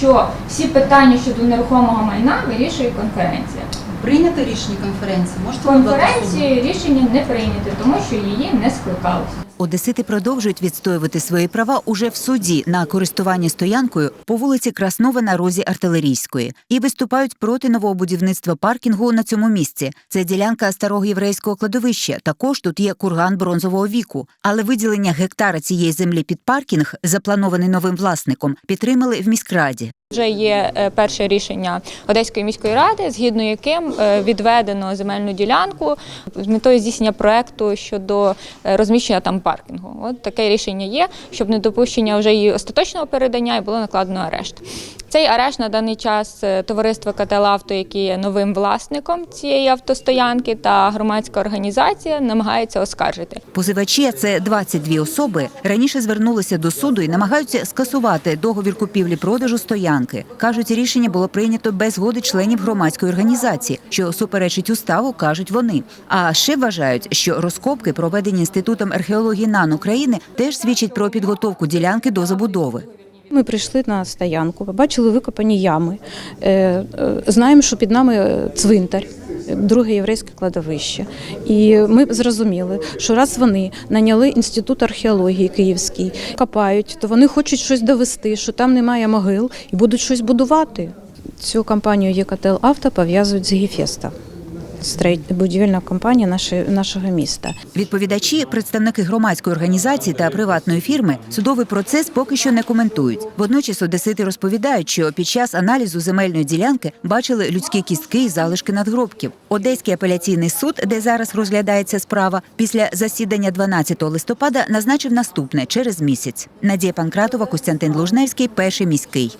що всі питання щодо нерухомого майна вирішує конференція. Прийнято рішення конференції. Можете? Конференції рішення не прийняте, тому що її не скликалося. Одесити продовжують відстоювати свої права уже в суді на користування стоянкою по вулиці Краснова на розі артилерійської і виступають проти нового будівництва паркінгу на цьому місці. Це ділянка старого єврейського кладовища. Також тут є курган бронзового віку. Але виділення гектара цієї землі під паркінг, запланований новим власником, підтримали в міськраді. Вже є е, перше рішення Одеської міської ради, згідно яким е, відведено земельну ділянку з метою здійснення проекту щодо е, розміщення там паркінгу. От таке рішення є, щоб не допущення вже її остаточного передання і було накладено арешт. Цей арешт на даний час е, товариство КТЛ Авто, яке є новим власником цієї автостоянки, та громадська організація намагається оскаржити. Позивачі, це 22 особи, раніше звернулися до суду і намагаються скасувати договір купівлі-продажу стоянки. Кажуть, рішення було прийнято без згоди членів громадської організації, що суперечить уставу, кажуть вони. А ще вважають, що розкопки, проведені інститутом археології НАН України, теж свідчать про підготовку ділянки до забудови. Ми прийшли на стоянку, побачили викопані ями. Е, е, Знаємо, що під нами цвинтар, друге єврейське кладовище. І ми зрозуміли, що раз вони наняли інститут археології київський, копають, то вони хочуть щось довести, що там немає могил і будуть щось будувати. Цю компанію «Єкател Авто пов'язують з Гефеста. Будівельна компанія нашого міста. Відповідачі, представники громадської організації та приватної фірми, судовий процес поки що не коментують. Водночас одесити розповідають, що під час аналізу земельної ділянки бачили людські кістки і залишки надгробків. Одеський апеляційний суд, де зараз розглядається справа, після засідання 12 листопада назначив наступне через місяць. Надія Панкратова, Костянтин Лужневський, перший міський.